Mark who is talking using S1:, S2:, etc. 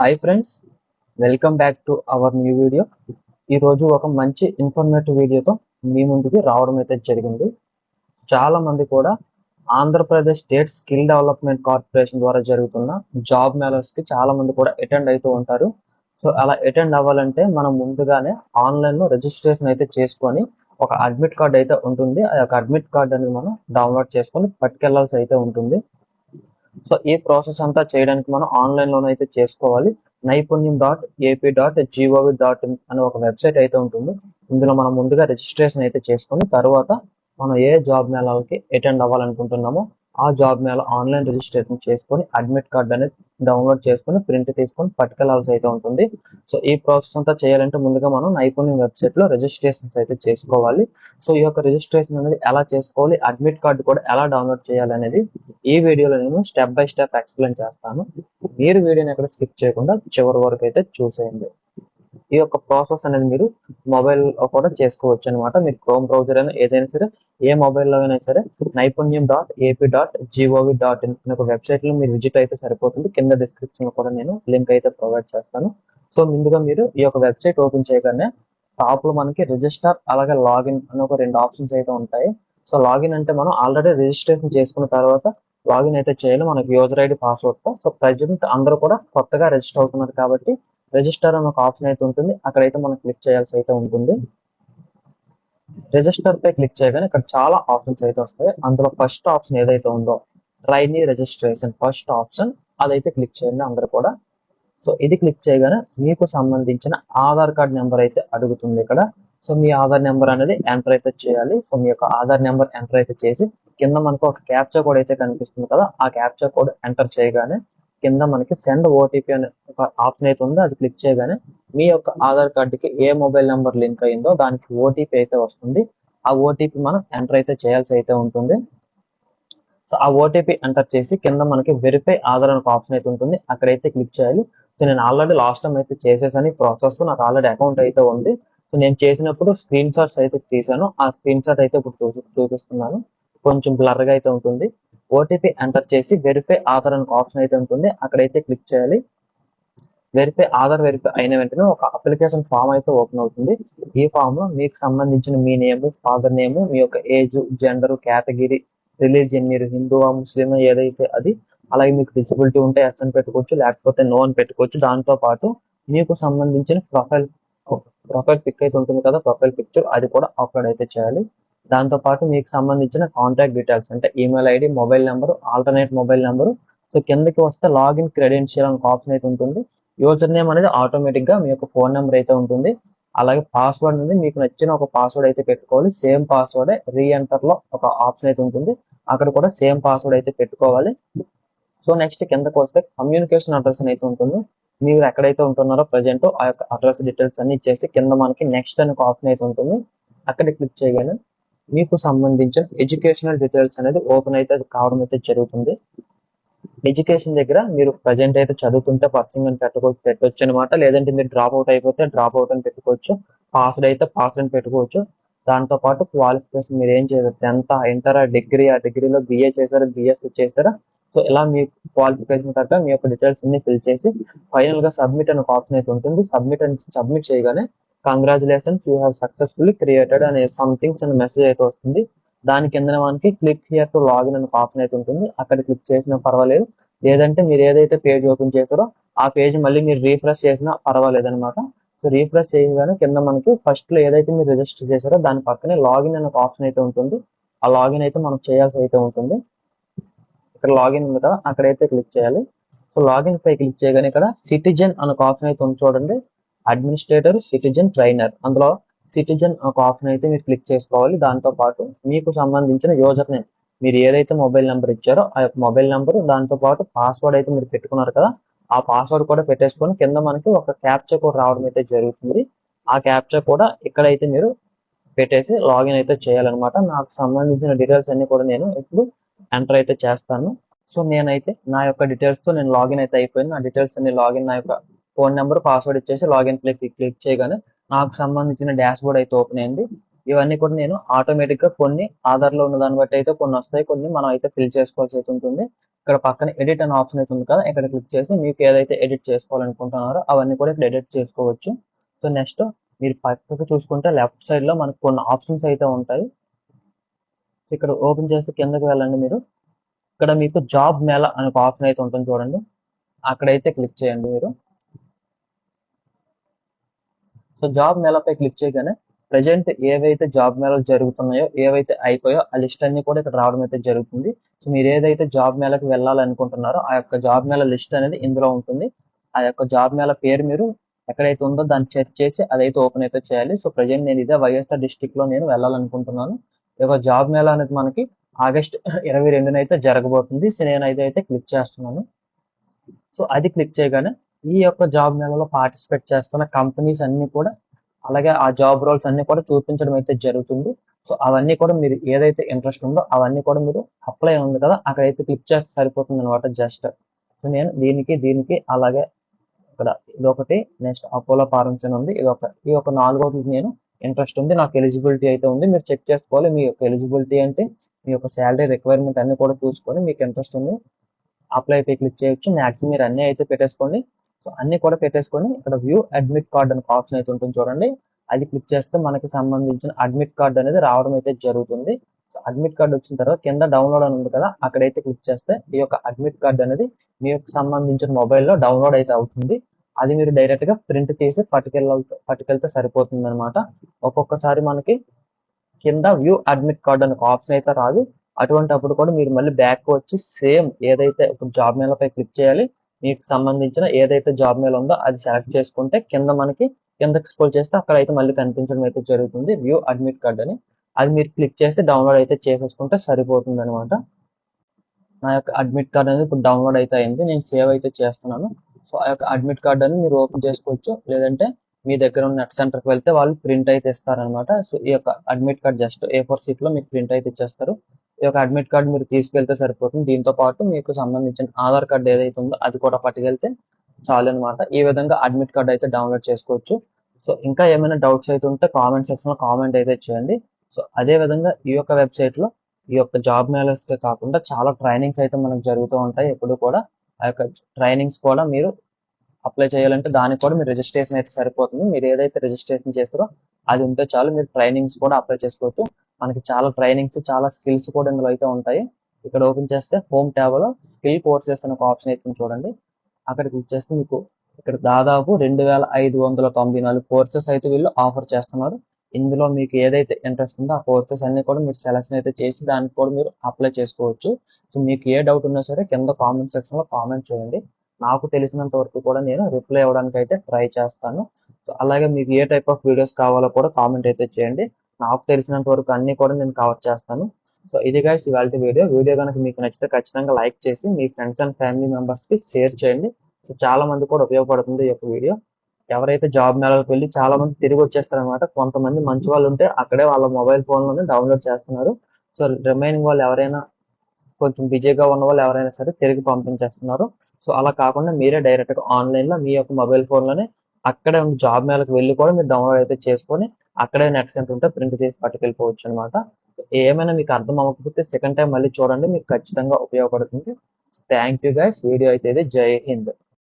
S1: Hi friends welcome back to our new video ఈరోజు ఒక మంచి ఇన్ఫర్మేటివ్ వీడియోతో మీ ముందుకి రావడం అయితే జరిగింది. చాలా మంది కూడా Andhra Pradesh state skill development corporation ద్వారా జరుగుతున్న జాబ్ మేళర్స్కి చాలా మంది కూడా అటెండ్ అవుతూ ఉంటారు. సో అలా అటెండ్ అవ్వాలంటే మనం ముందుగానే ఆన్లైన్లో రిజిస్ట్రేషన్ అయితే చేసుకొని ఒక అడ్మిట్ కార్డ్ అయితే ఉంటుంది. ఆ యొక్క అడ్మిట్ కార్డ్ అనేది మనం డౌన్లోడ్ చేసుకొని పట్టుకెళ్ళాల్సి అయితే ఉంటుంది. సో ఈ ప్రాసెస్ అంతా చేయడానికి మనం ఆన్లైన్లోనే అయితే చేసుకోవాలి. నైపుణ్యం dot AP dot G O V dot in అనే ఒక వెబ్సైట్ అయితే ఉంటుంది. ఇందులో మనం ముందుగా రిజిస్ట్రేషన్ అయితే చేసుకొని తర్వాత మనం ఏ జాబ్ మేళాలకి అటెండ్ అవ్వాలనుకుంటున్నామో ఆ జాబ్ మేళ ఆన్లైన్ రిజిస్ట్రేషన్ చేసుకొని అడ్మిట్ కార్డ్ అనేది డౌన్లోడ్ చేసుకొని ప్రింట్ తీసుకొని పట్టుకెళ్ళాల్సి అయితే ఉంటుంది. సో ఈ ప్రాసెస్ అంతా చేయాలంటే ముందుగా మనం నైపుణ్యం వెబ్సైట్లో రిజిస్ట్రేషన్స్ అయితే చేసుకోవాలి. సో ఈ యొక్క రిజిస్ట్రేషన్ అనేది ఎలా చేసుకోవాలి అడ్మిట్ కార్డు కూడా ఎలా డౌన్లోడ్ చేయాలి అనేది ఈ వీడియోలో నేను స్టెప్ బై స్టెప్ ఎక్స్ప్లెయిన్ చేస్తాను. మీరు వీడియోని ఎక్కడ స్కిప్ చేయకుండా చివరి వరకు అయితే చూసేయండి. ఈ యొక్క ప్రాసెస్ అనేది మీరు మొబైల్లో కూడా చేసుకోవచ్చు అనమాట మీరు క్రోమ్ బ్రౌజర్ అయినా ఏదైనా సరే ఏ మొబైల్లో అయినా సరే నైపుణ్యం dot AP dot G O V dot in అనే ఒక వెబ్సైట్లో మీరు విజిట్ అయితే సరిపోతుంది. కింద డిస్క్రిప్షన్లో కూడా నేను లింక్ అయితే ప్రొవైడ్ చేస్తాను. సో ముందుగా మీరు ఈ యొక్క వెబ్సైట్ ఓపెన్ చేయగానే టాప్లో మనకి రిజిస్టర్ అలాగే లాగిన్ అనే ఒక రెండు ఆప్షన్స్ అయితే ఉంటాయి. సో లాగిన్ అంటే మనం ఆల్రెడీ రిజిస్ట్రేషన్ చేసుకున్న తర్వాత లాగిన్ అయితే చేయాలి. మనకి యూజర్ ఐడి పాస్వర్డ్తో. సో ప్రజెంట్ అందరూ కూడా కొత్తగా రిజిస్టర్ అవుతున్నారు కాబట్టి రిజిస్టర్ అని ఒక ఆప్షన్ అయితే ఉంటుంది. అక్కడైతే మనం క్లిక్ చేయాల్సి అయితే ఉంటుంది. రిజిస్టర్ పై క్లిక్ చేయగానే ఇక్కడ చాలా ఆప్షన్స్ అయితే వస్తాయి. అందులో ఫస్ట్ ఆప్షన్ ఏదైతే ఉందో ట్రైనీ రిజిస్ట్రేషన్ ఫస్ట్ ఆప్షన్ అదైతే క్లిక్ చేయండి అందరు కూడా. సో ఇది క్లిక్ చేయగానే మీకు సంబంధించిన ఆధార్ కార్డ్ నెంబర్ అయితే అడుగుతుంది ఇక్కడ. సో మీ ఆధార్ నెంబర్ అనేది ఎంటర్ అయితే చేయాలి. సో మీ యొక్క ఆధార్ నెంబర్ ఎంటర్ అయితే చేసి కింద మనకు ఒక క్యాప్చర్ కోడ్ అయితే కనిపిస్తుంది కదా ఆ క్యాప్చర్ కోడ్ ఎంటర్ చేయగానే కింద మనకి సెండ్ ఓటీపీ అనే ఒక ఆప్షన్ అయితే ఉందో అది క్లిక్ చేయగానే మీ యొక్క ఆధార్ కార్డుకి ఏ మొబైల్ నెంబర్ లింక్ అయిందో దానికి ఓటీపీ అయితే వస్తుంది. ఆ ఓటీపీ మనం ఎంటర్ అయితే చేయాల్సి అయితే ఉంటుంది. సో ఆ ఓటీపీ ఎంటర్ చేసి కింద మనకి వెరిఫై ఆధార్ అనే ఆప్షన్ అయితే ఉంటుంది. అక్కడైతే క్లిక్ చేయాలి. సో నేను ఆల్రెడీ లాస్ట్ టైం అయితే చేసేసాను. ప్రాసెస్ నాకు ఆల్రెడీ అకౌంట్ అయితే ఉంది. సో నేను చేసినప్పుడు స్క్రీన్ షాట్స్ అయితే తీసాను. ఆ స్క్రీన్ షాట్ అయితే ఇప్పుడు చూ- చూపిస్తున్నాను. కొంచెం బ్లర్గా అయితే ఉంటుంది. ఓటీపీ ఎంటర్ చేసి వెరిఫై ఆధార్ అనే ఆప్షన్ అయితే ఉంటుంది. అక్కడైతే క్లిక్ చేయాలి. వెరిఫై ఆధార్ వెరిఫై అయిన వెంటనే ఒక అప్లికేషన్ ఫామ్ అయితే ఓపెన్ అవుతుంది. ఈ ఫామ్లో మీకు సంబంధించిన మీ నేమ్ ఫాదర్ నేమ్ మీ యొక్క ఏజ్ జెండర్ కేటగిరీ రిలీజియన్ మీరు హిందువా ముస్లిం ఏదైతే అది అలాగే మీకు డిసబిలిటీ ఉంటే ఎస్ అని పెట్టుకోవచ్చు లేకపోతే నో అని పెట్టుకోవచ్చు. దాంతో పాటు మీకు సంబంధించిన ప్రొఫైల్ ప్రొఫైల్ పిక్ అయితే ఉంటుంది కదా ప్రొఫైల్ పిక్చర్ అది కూడా అప్లోడ్ అయితే చేయాలి. దాంతో పాటు మీకు సంబంధించిన కాంటాక్ట్ డీటెయిల్స్ అంటే email ID mobile number alternate mobile number so కిందకి వస్తే లాగిన్ క్రెడెన్షియల్ అనే ఆప్షన్ అయితే ఉంటుంది. యూజర్ నేమ్ అనేది ఆటోమేటిక్గా మీ యొక్క ఫోన్ నెంబర్ అయితే ఉంటుంది. అలాగే పాస్వర్డ్ అనేది మీకు నచ్చిన ఒక పాస్వర్డ్ అయితే పెట్టుకోవాలి. సేమ్ పాస్వర్డ్ రీ ఎంటర్లో ఒక ఆప్షన్ అయితే ఉంటుంది. అక్కడ కూడా సేమ్ పాస్వర్డ్ అయితే పెట్టుకోవాలి. సో నెక్స్ట్ కిందకు వస్తే కమ్యూనికేషన్ అడ్రస్ అయితే ఉంటుంది. మీరు ఎక్కడైతే ఉంటున్నారో ప్రజెంట్ ఆ యొక్క అడ్రస్ డీటెయిల్స్ అన్ని ఇచ్చేసి కింద మనకి నెక్స్ట్ అనే ఒక ఆప్షన్ అయితే ఉంటుంది. అక్కడ క్లిక్ చేయగానే మీకు సంబంధించిన ఎడ్యుకేషనల్ డీటెయిల్స్ అనేది ఓపెన్ అయితే కావడం అయితే జరుగుతుంది. ఎడ్యుకేషన్ దగ్గర మీరు ప్రజెంట్ అయితే చదువుతుంటే పర్సింగ్ అని పెట్టుకోవచ్చు పెట్టవచ్చు అనమాట లేదంటే మీరు డ్రాప్ అవుట్ అయిపోతే డ్రాప్ అవుట్ అని పెట్టుకోవచ్చు. పాస్డ్ అయితే పాస్డ్ అని పెట్టుకోవచ్చు. దాంతో పాటు క్వాలిఫికేషన్ మీరు ఏం చేయవచ్చు ఎంత ఇంటర్ డిగ్రీ ఆ డిగ్రీలో బిఏ చేశారా బిఎస్సీ చేశారా? సో ఇలా మీ క్వాలిఫికేషన్ తగ్గ మీ యొక్క డీటెయిల్స్ అన్ని ఫిల్ చేసి ఫైనల్గా సబ్మిట్ అనే ఆప్షన్ అయితే ఉంటుంది. సబ్మిట్ అని సబ్మిట్ చేయగానే congratulations you have successfully created అనే సంథింగ్స్ అనే మెసేజ్ అయితే వస్తుంది. దాని కింద మనకి క్లిక్ హియర్ టు లాగిన్ అనే ఆప్షన్ అయితే ఉంటుంది. అక్కడ క్లిక్ చేసినా పర్వాలేదు. లేదంటే మీరు ఏదైతే పేజ్ ఓపెన్ చేశారో ఆ పేజ్ మళ్ళీ మీరు రీఫ్రెష్ చేసినా పర్వాలేదు అనమాట సో రీఫ్రెష్ చేయగానే కింద మనకి ఫస్ట్లో ఏదైతే మీరు రిజిస్టర్ చేశారో దాని పక్కనే లాగిన్ అనే ఆప్షన్ అయితే ఉంటుంది. ఆ లాగిన్ అయితే మనం చేయాల్సి అయితే ఉంటుంది. ఇక్కడ లాగిన్ ఉంది కదా అక్కడైతే క్లిక్ చేయాలి. సో లాగిన్ పై క్లిక్ చేయగానే ఇక్కడ సిటిజన్ అనే ఆప్షన్ అయితే ఉంది చూడండి. అడ్మినిస్ట్రేటర్ సిటిజన్ ట్రైనర్ అందులో సిటిజన్ ఒక ఆప్షన్ అయితే మీరు క్లిక్ చేసుకోవాలి. దాంతో పాటు మీకు సంబంధించిన యూజర్ నేమ్ మీరు ఏదైతే మొబైల్ నెంబర్ ఇచ్చారో ఆ యొక్క మొబైల్ నెంబర్ దాంతో పాటు పాస్వర్డ్ అయితే మీరు పెట్టుకున్నారు కదా ఆ పాస్వర్డ్ కూడా పెట్టేసుకొని కింద మనకి ఒక క్యాప్చర్ కోడ్ రావడం అయితే జరుగుతుంది. ఆ క్యాప్చర్ కూడా ఇక్కడైతే మీరు పెట్టేసి లాగిన్ అయితే చేయాలన్నమాట. నాకు సంబంధించిన డీటెయిల్స్ అన్ని కూడా నేను ఇప్పుడు ఎంటర్ అయితే చేస్తాను. సో నేనైతే నా యొక్క డీటెయిల్స్తో నేను లాగిన్ అయితే అయిపోయింది. నా డీటెయిల్స్ అన్ని లాగిన్ నా యొక్క ఫోన్ నెంబర్ పాస్వర్డ్ ఇచ్చేసి లాగిన్ క్లిక్ క్లిక్ చేయగానే నాకు సంబంధించిన డాష్ బోర్డ్ అయితే ఓపెన్ అయింది. ఇవన్నీ కూడా నేను ఆటోమేటిక్గా కొన్ని ఆధార్లో ఉన్న దాన్ని బట్టి అయితే కొన్ని వస్తాయి కొన్ని మనం అయితే ఫిల్ చేసుకోవాల్సి అయితే ఉంటుంది. ఇక్కడ పక్కన ఎడిట్ అనే ఆప్షన్ అయితే ఉంది కదా ఇక్కడ క్లిక్ చేసి మీకు ఏదైతే ఎడిట్ చేసుకోవాలనుకుంటున్నారో అవన్నీ కూడా ఇక్కడ ఎడిట్ చేసుకోవచ్చు. సో నెక్స్ట్ మీరు పక్కకు చూసుకుంటే లెఫ్ట్ సైడ్లో మనకు కొన్ని ఆప్షన్స్ అయితే ఉంటాయి. సో ఇక్కడ ఓపెన్ చేస్తే కిందకి వెళ్ళండి మీరు. ఇక్కడ మీకు జాబ్ మేళ అనే ఒక ఆప్షన్ అయితే ఉంటుంది చూడండి. అక్కడైతే క్లిక్ చేయండి మీరు. సో జాబ్ మేళపై క్లిక్ చేయగానే ప్రజెంట్ ఏవైతే జాబ్ మేళలు జరుగుతున్నాయో ఏవైతే అయిపోయో ఆ లిస్ట్ అన్ని కూడా ఇక్కడ రావడం అయితే జరుగుతుంది. సో మీరు ఏదైతే జాబ్ మేళకి వెళ్ళాలనుకుంటున్నారో ఆ యొక్క జాబ్ మేళ లిస్ట్ అనేది ఇందులో ఉంటుంది. ఆ యొక్క జాబ్ మేళ పేరు మీరు ఎక్కడైతే ఉందో దాన్ని చెక్ చేసి అదైతే ఓపెన్ అయితే చేయాలి. సో ప్రజెంట్ నేను ఇదే వైఎస్ఆర్ డిస్టిక్లో నేను వెళ్ళాలనుకుంటున్నాను. ఈ యొక్క జాబ్ మేళ అనేది మనకి ఆగస్ట్ ఇరవై రెండున అయితే జరగబోతుంది. సో నేను అయితే క్లిక్ చేస్తున్నాను. సో అది క్లిక్ చేయగానే ఈ యొక్క జాబ్ మేళలో పార్టిసిపేట్ చేస్తున్న కంపెనీస్ అన్ని కూడా అలాగే ఆ జాబ్ రోల్స్ అన్ని కూడా చూపించడం అయితే జరుగుతుంది. సో అవన్నీ కూడా మీరు ఏదైతే ఇంట్రెస్ట్ ఉందో అవన్నీ కూడా మీరు అప్లై ఉంది కదా అక్కడైతే క్లిక్ చేస్తే సరిపోతుంది అనమాట జస్ట్. సో నేను దీనికి దీనికి అలాగే ఇక్కడ ఇదొకటి నెక్స్ట్ అపోలో ఫార్మ్స్ అని ఉంది. ఇది ఒక ఈ ఒక నాలుగోటికి నేను ఇంట్రెస్ట్ ఉంది నాకు ఎలిజిబిలిటీ అయితే ఉంది. మీరు చెక్ చేసుకోవాలి మీ యొక్క ఎలిజిబిలిటీ అంటే మీ యొక్క శాలరీ రిక్వైర్మెంట్ అన్ని కూడా చూసుకొని మీకు ఇంట్రెస్ట్ ఉంది అప్లై అయితే క్లిక్ చేయొచ్చు. మ్యాక్సిమం మీరు అన్నీ అయితే పెట్టేసుకోండి. సో అన్ని కూడా పెట్టేసుకొని ఇక్కడ వ్యూ అడ్మిట్ కార్డ్ అనే ఆప్షన్ అయితే ఉంటుంది చూడండి. అది క్లిక్ చేస్తే మనకి సంబంధించిన అడ్మిట్ కార్డ్ అనేది రావడం అయితే జరుగుతుంది. సో అడ్మిట్ కార్డ్ వచ్చిన తర్వాత కింద డౌన్లోడ్ అని ఉంది కదా అక్కడైతే క్లిక్ చేస్తే ఈ యొక్క అడ్మిట్ కార్డ్ అనేది మీ యొక్క సంబంధించిన మొబైల్లో డౌన్లోడ్ అయితే అవుతుంది. అది మీరు డైరెక్ట్గా ప్రింట్ చేసి పట్టుకెళ్ళ పట్టుకెళ్తే సరిపోతుంది అనమాట ఒక్కొక్కసారి మనకి కింద వ్యూ అడ్మిట్ కార్డ్ అనే ఆప్షన్ అయితే రాదు. అటువంటి అప్పుడు కూడా మీరు మళ్ళీ బ్యాక్ వచ్చి సేమ్ ఏదైతే ఇప్పుడు జాబ్ మేళ పై క్లిక్ చేయాలి మీకు సంబంధించిన ఏదైతే జాబ్ మెయిల్ ఉందో అది సెలెక్ట్ చేసుకుంటే కింద మనకి కిందకి స్క్రోల్ చేస్తే అక్కడ అయితే మళ్ళీ కనిపించడం అయితే జరుగుతుంది. వ్యూ అడ్మిట్ కార్డ్ అని. అది మీరు క్లిక్ చేసి డౌన్లోడ్ అయితే చేసేసుకుంటే సరిపోతుంది అనమాట నా యొక్క అడ్మిట్ కార్డ్ అనేది ఇప్పుడు డౌన్లోడ్ అయితే అయింది. నేను సేవ్ అయితే చేస్తున్నాను. సో ఆ యొక్క అడ్మిట్ కార్డ్ అని మీరు ఓపెన్ చేసుకోవచ్చు. లేదంటే మీ దగ్గర ఉన్న నెట్ సెంటర్కి వెళ్తే వాళ్ళు ప్రింట్ అయితే ఇస్తారనమాట సో ఈ యొక్క admit card just A four సీట్లో మీకు ప్రింట్ అయితే ఇచ్చేస్తారు. ఈ యొక్క అడ్మిట్ కార్డు మీరు తీసుకెళ్తే సరిపోతుంది. దీంతో పాటు మీకు సంబంధించిన ఆధార్ కార్డ్ ఏదైతే ఉందో అది కూడా పట్టుకెళ్తే చాలు అనమాట ఈ విధంగా అడ్మిట్ కార్డు అయితే డౌన్లోడ్ చేసుకోవచ్చు. సో ఇంకా ఏమైనా డౌట్స్ అయితే ఉంటే కామెంట్ సెక్షన్లో కామెంట్ అయితే చేయండి. సో అదే విధంగా ఈ యొక్క వెబ్సైట్లో ఈ యొక్క జాబ్ మేళర్స్కే కాకుండా చాలా ట్రైనింగ్స్ అయితే మనకు జరుగుతూ ఉంటాయి. ఎప్పుడు కూడా ఆ యొక్క ట్రైనింగ్స్ కూడా మీరు అప్లై చేయాలంటే దానికి కూడా మీరు రిజిస్ట్రేషన్ అయితే సరిపోతుంది. మీరు ఏదైతే రిజిస్ట్రేషన్ చేస్తారో అది ఉంటే చాలు మీరు ట్రైనింగ్స్ కూడా అప్లై చేసుకోవచ్చు. మనకి చాలా ట్రైనింగ్స్ చాలా స్కిల్స్ కూడా ఇందులో అయితే ఉంటాయి. ఇక్కడ ఓపెన్ చేస్తే హోమ్ ట్యాబ్లో స్కిల్ కోర్సెస్ అనే ఒక ఆప్షన్ అయితే చూడండి. అక్కడ క్లిక్ చేస్తే మీకు ఇక్కడ దాదాపు రెండు వేల ఐదు వందల తొంభై నాలుగు కోర్సెస్ అయితే వీళ్ళు ఆఫర్ చేస్తున్నారు. ఇందులో మీకు ఏదైతే ఇంట్రెస్ట్ ఉందో ఆ కోర్సెస్ అన్ని కూడా మీరు సెలెక్షన్ అయితే చేసి దానికి కూడా మీరు అప్లై చేసుకోవచ్చు. సో మీకు ఏ డౌట్ ఉన్నా సరే కింద కామెంట్ సెక్షన్లో కామెంట్ చేయండి. నాకు తెలిసినంత వరకు కూడా నేను రిప్లై అవ్వడానికి అయితే ట్రై చేస్తాను. సో అలాగే మీకు ఏ టైప్ ఆఫ్ వీడియోస్ కావాలో కూడా కామెంట్ అయితే చేయండి. నాకు తెలిసినంత వరకు అన్ని కూడా నేను కవర్ చేస్తాను. సో ఇది గైస్ ఇవాళ వీడియో వీడియో కనుక మీకు నచ్చితే ఖచ్చితంగా లైక్ చేసి మీ ఫ్రెండ్స్ అండ్ ఫ్యామిలీ మెంబర్స్కి షేర్ చేయండి. సో చాలా మంది కూడా ఉపయోగపడుతుంది ఈ యొక్క వీడియో ఎవరైతే జాబ్ మేళలకు వెళ్ళి చాలా మంది తిరిగి వచ్చేస్తారనమాట కొంతమంది మంచి వాళ్ళు ఉంటే అక్కడే వాళ్ళ మొబైల్ ఫోన్లోనే డౌన్లోడ్ చేస్తున్నారు. సో రిమైనింగ్ వాళ్ళు ఎవరైనా కొంచెం బిజీగా ఉన్న వాళ్ళు ఎవరైనా సరే తిరిగి పంపించేస్తున్నారు. సో అలా కాకుండా మీరే డైరెక్ట్గా ఆన్లైన్లో మీ యొక్క మొబైల్ ఫోన్లోనే అక్కడే జాబ్ మేళకు వెళ్ళి కూడా మీరు డౌన్లోడ్ అయితే చేసుకొని అక్కడే నెట్ సెంటర్ ఉంటే ప్రింట్ చేసి పట్టుకెళ్ళిపోవచ్చు అనమాట ఏమైనా మీకు అర్థం అవ్వకపోతే సెకండ్ టైం మళ్ళీ చూడండి మీకు ఖచ్చితంగా ఉపయోగపడుతుంది. థ్యాంక్ యూ గైస్ వీడియో అయితే ఇది. జై హింద్.